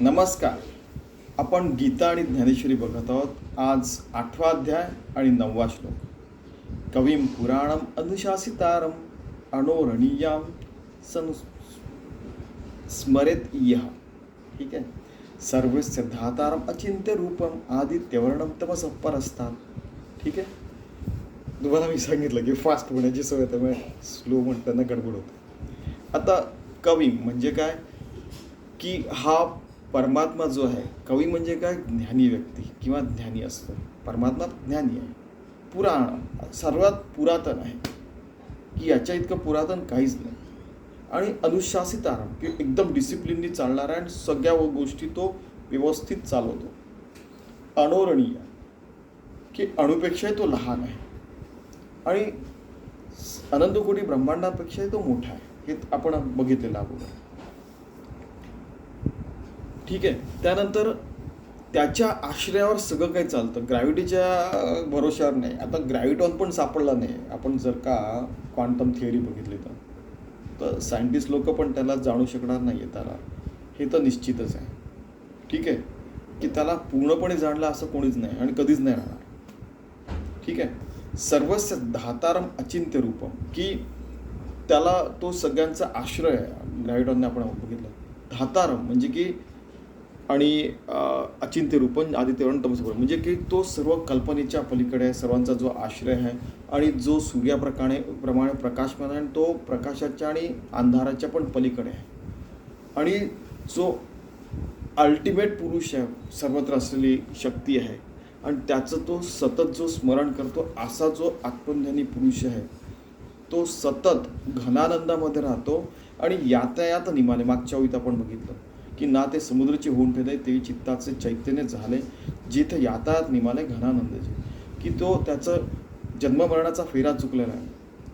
नमस्कार. आपण गीता आणि ज्ञानेश्वरी बघत आहोत. आज आठवा अध्याय आणि नववा श्लोक. कवीम पुराणम अनुशासितारम अणोरणीयाम सनु स्मरेत यह ठीक आहे? सर्व सिद्धातारम अचिंत्य रूपम आदित्यवर्णम तमस असतात ठीक आहे? तुम्हाला मी सांगितलं की फास्ट होण्याची सवय त्यामुळे स्लो म्हणताना गडबड होते. आता कवी म्हणजे काय? की हा परमात्मा जो आहे कवी म्हणजे काय? ज्ञानी व्यक्ती किंवा ज्ञानी असतो. परमात्मा ज्ञानी आहे. पुराण सर्वात पुरातन आहे. की याच्या इतकं पुरातन काहीच नाही. आणि अनुशासित आराम की एकदम डिसिप्लिननी चालणारा आणि सगळ्या गोष्टी तो व्यवस्थित चालवतो. अणोरणीय की अणुपेक्षाही तो लहान आहे. आणि अनंतकोटी ब्रह्मांडापेक्षाही तो मोठा आहे. हे आपण बघितलेलं अगोदर. ठीक आहे. त्यानंतर त्याच्या आश्रयावर सगळं काही चालतं. ग्रॅव्हिटीच्या भरोश्यावर नाही. आता ग्रॅव्हिटॉन पण सापडला नाही. आपण जर का क्वांटम थिअरी बघितली तर. तर सायंटिस्ट लोक पण त्याला जाणू शकणार नाही आहे त्याला. हे तर निश्चितच आहे. ठीक आहे? की त्याला पूर्णपणे जाणलं असं कोणीच नाही आणि कधीच नाही राहणार. ठीक आहे? सर्वस्य धातारम अचिंत्य रूपम. की त्याला तो सगळ्यांचा आश्रय आहे. ग्रॅव्हिटॉनने आपण बघितलं. धातारम म्हणजे की आणि अचिंत्य रूपन आदित्यवरण तमसपूर्ण म्हणजे की तो सर्व कल्पनेच्या पलीकडे आहे सर्वांचा जो आश्रय आहे आणि जो सूर्याप्रकाणे प्रमाणे प्रकाशमान आहे आणि तो प्रकाशाच्या आणि अंधाराच्या पण पलीकडे आहे. आणि जो अल्टिमेट पुरुष आहे सर्वत्र असलेली शक्ती आहे आणि त्याचं तो सतत जो स्मरण करतो असा जो आत्मज्ञानी पुरुष आहे तो सतत घनानंदामध्ये राहतो आणि यातायात निमाने. मागच्या ओळीत आपण बघितलं. की ना ते समुद्राचे होऊन ठेवले ते चित्ताचे चैतन्य झाले जिथे यातायात निमाले घनानंदाचे की तो त्याचं जन्ममरणाचा फेरा चुकलेला आहे.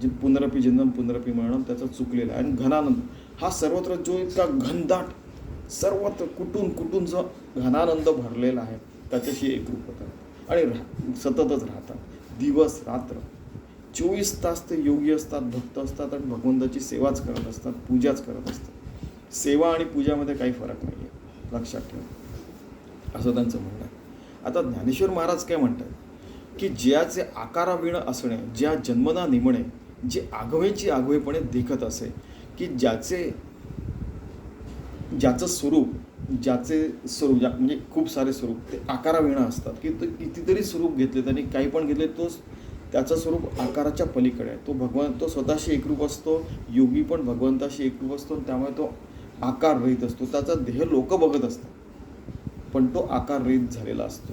जे पुनरपी जन्म पुनरपी मरणम त्याचा चुकलेला आहे. आणि घनानंद हा सर्वत्र जो इतका घनदाट सर्वत्र कुठून कुठून जो घनानंद भरलेला आहे त्याच्याशी एकरूप होतात आणि रा सततच राहतात. दिवस रात्र. चोवीस तास ते योगी असतात भक्त असतात आणि भगवंताची सेवाच करत असतात पूजाच करत असतात. सेवा आणि पूजामध्ये काही फरक नाही आहे लक्षात ठेवा. असं त्यांचं म्हणणं आहे. आता ज्ञानेश्वर महाराज काय म्हणतात? की ज्याचे आकाराविण असणे ज्या जन्मना निमणे जे आघवेची आघवेपणे देखत असे की ज्याचे ज्याचं स्वरूप ज्याचे स्वरूप ज्या म्हणजे खूप सारे स्वरूप ते आकाराविणं असतात. की ते कितीतरी स्वरूप घेतले त्यांनी काही पण घेतले तोच त्याचं स्वरूप आकाराच्या पलीकडे आहे. तो भगवान तो स्वतःशी एकरूप असतो योगी पण भगवंताशी एकरूप असतो त्यामुळे तो आकार रहित असतो. त्याचा देह लोक बघत असतात. पण तो आकार रहित झालेला असतो.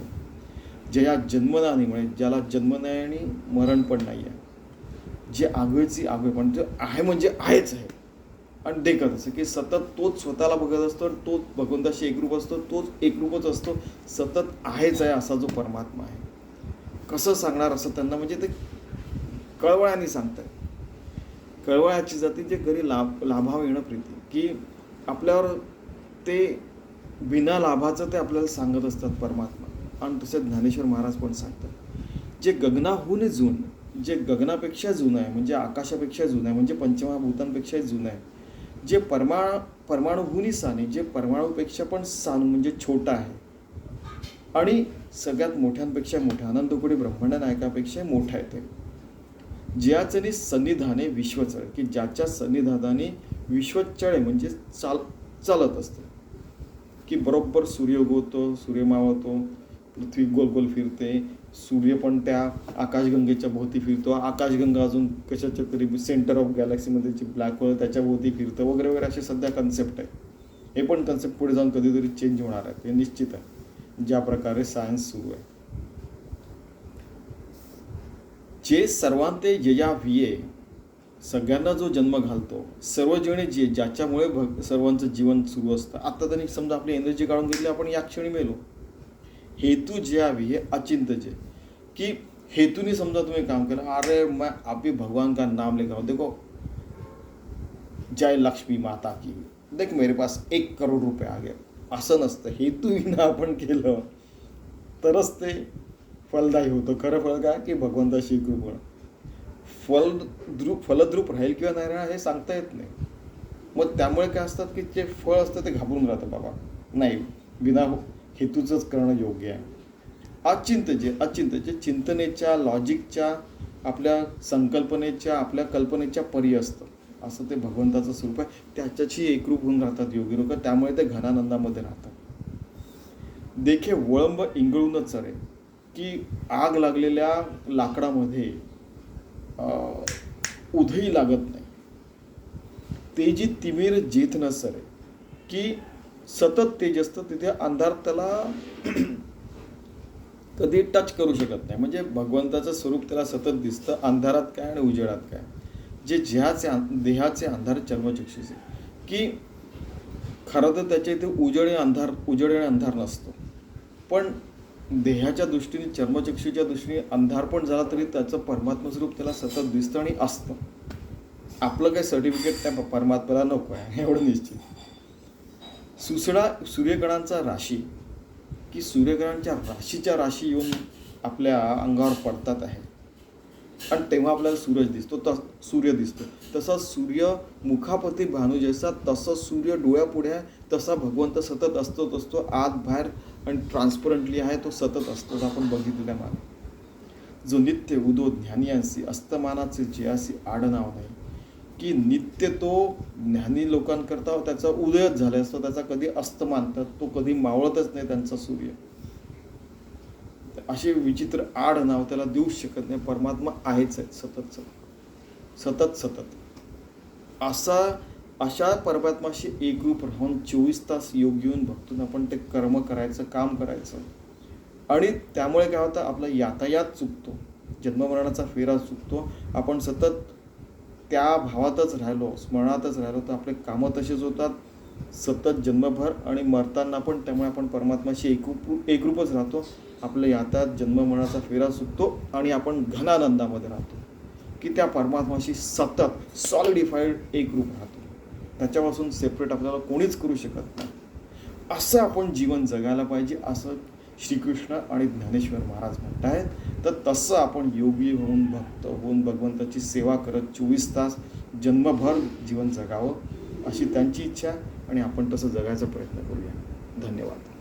ज्या जन्मना म्हणजे ज्याला जन्म नाही आणि मरण पण नाही आहे जे आगवेची आगळे पण जे आहे म्हणजे आहेच आहे. आणि देखत असं की सतत तोच स्वतःला बघत असतो आणि तोच भगवंताशी एकरूप असतो तोच एकरूपच असतो. सतत आहेच आहे असा जो परमात्मा आहे. कसं सांगणार असं त्यांना? म्हणजे ते कळवळ्याने सांगतात कळवळ्याची जाती जे घरी लाभ लाभाव येणं प्रीती. की आपल्यावर ते बिना लाभाचं ते आपल्याला सांगत असतात परमात्मा. आणि तसेच ज्ञानेश्वर महाराज पण सांगतात. जे गगनाहून जून जे गगनापेक्षा जुनं आहे म्हणजे आकाशापेक्षा जुनं आहे म्हणजे पंचमहाभूतांपेक्षा जुनं आहे जे परमा परमाणुहूनही साने जे परमाणूपेक्षा पण सान म्हणजे छोटा आहे आणि सगळ्यात मोठ्यांपेक्षा मोठ्या अनंतकोडी ब्रह्मांड नायकापेक्षा मोठा आहे ते. ज्याचनी सन्निधाने विश्वचळ की ज्याच्या सन्निधानाने विश्वचळे म्हणजे चाल चालत असते. की बरोबर सूर्य उगवतो सूर्य मावतो पृथ्वी गोल गोल फिरते सूर्य पण त्या आकाशगंगेच्या भोवती फिरतो. आकाशगंगा अजून कशाच्या तरी सेंटर ऑफ गॅलेक्सीमध्ये जे ब्लॅक होल त्याच्या भोवती फिरतं वगैरे वगैरे असे सध्या कन्सेप्ट आहे हे पण कन्सेप्ट पुढे जाऊन कधीतरी चेंज होणार आहे. हे निश्चित आहे. ज्या प्रकारे सायन्स सुरू आहे. जे सर्वांते यया विये सगळ्यांना जो जन्म घालतो सर्व जीवने जे ज्याच्यामुळे भग सर्वांचं जीवन सुरू असतं. आता त्यांनी समजा आपली एनर्जी काढून घेतली आपण या क्षणी मेलो. हेतू जे आहे हे अचिंत जे की हेतूने समजा तुम्ही काम केलं अरे मैं आपी भगवान का नाम लेकर देखो जय लक्ष्मी माता की. देख मेरे पास एक करोड रुपये आ गए. असं नसतं. हेतू विना आपण केलं तरच ते फलदायी होतं. खरं फळ काय? की भगवंताशी कृपण फलद्रुप फलद्रूप राहील किंवा नाही राहील हे सांगता येत नाही. मग त्यामुळे काय असतात की जे फळ असतं ते घाबरून राहतं बाबा. नाही विना हेतूचंच करणं योग्य आहे. अचिंत जे अचिंत जे चिंतनेच्या लॉजिकच्या आपल्या संकल्पनेच्या आपल्या कल्पनेच्या परी असतं. असं ते भगवंताचं स्वरूप आहे. त्याच्याशी एकरूप होऊन राहतात योगी लोक. त्यामुळे ते घनानंदामध्ये राहतात. देखे वळंब इंगळूनच चरे की आग लागलेल्या लाकडामध्ये उधई लागत नाही. तेजी तिमीर जेत नसर की सतत तेज असतं तिथे अंधार त्याला कधी टच करू शकत नाही. म्हणजे भगवंताचं स्वरूप त्याला सतत दिसतं अंधारात काय आणि उजेडात काय. जे जेहाचे देहाचे अंधार चर्मचक्षुचे की खरं तर त्याच्या इथे उजेड आणि अंधार उजेड आणि अंधार नसतो. पण देहाच्या दृष्टीने चर्मचक्षूच्या दृष्टीने अंधार पण झाला तरी त्याचं परमात्मा स्वरूप त्याला सतत दिसतं आणि असतं. आपलं काही सर्टिफिकेट त्या परमात्म्याला नको आहे एवढं निश्चित. सुसडा सूर्यगणांचा राशी की सूर्यग्रहांच्या राशीच्या राशी येऊन आपल्या अंगावर पडतात आहे. आणि तेव्हा आपल्याला सूरज दिसतो तस सूर्य दिसतो. तसा सूर्य मुखापती भानू जैसा तसं सूर्य डोळ्यापुढे आहे तसा भगवंत सतत असतोच असतो आत बाहेर आणि ट्रान्सपरंटली आहे तो सतत असतो आपण बघितलेल्या मागे जो नित्य उदो ज्ञानियांसी अस्तमानाचे जियासी आडनाव नाही की नित्य तो ज्ञानी लोकांकरता त्याचा उदयच झाला असतो त्याचा कधी अस्त मानतात तो कधी मावळतच नाही त्यांचा सूर्य. असे विचित्र आड नाव त्याला देऊच शकत नाही परमात्मा आहेच आहे सतत सतत सतत सतत. असा अशा परमात्माशी एकरूप राहून चोवीस तास योग घेऊन भक्तून आपण ते कर्म करायचं काम करायचं. आणि त्यामुळे काय होतं आपला यातायात चुकतो. जन्ममरणाचा फेरा चुकतो. आपण सतत त्या भावातच राहिलो स्मरणातच राहिलो तर आपले कामं तसेच होतात. सतत जन्मभर आणि मरताना पण त्यामुळे आपण परमात्माशी एकरूप एकरूपच राहतो. आपल्या यातात जन्ममरणाचा फेरा सुटतो आणि आपण घनानंदामध्ये राहतो. की त्या परमात्माशी सतत सॉलिडिफाईड एकरूप राहतो. त्याच्यापासून सेपरेट आपल्याला कोणीच करू शकत नाही. असं आपण जीवन जगायला पाहिजे असं श्रीकृष्ण आणि ज्ञानेश्वर महाराज म्हणत आहेत तर तसं आपण योगी होऊन भक्त होऊन भगवंताची सेवा करत चोवीस तास जन्मभर जीवन जगावं अशी त्यांची इच्छा आणि आपण तसं जगायचा प्रयत्न करूया. धन्यवाद.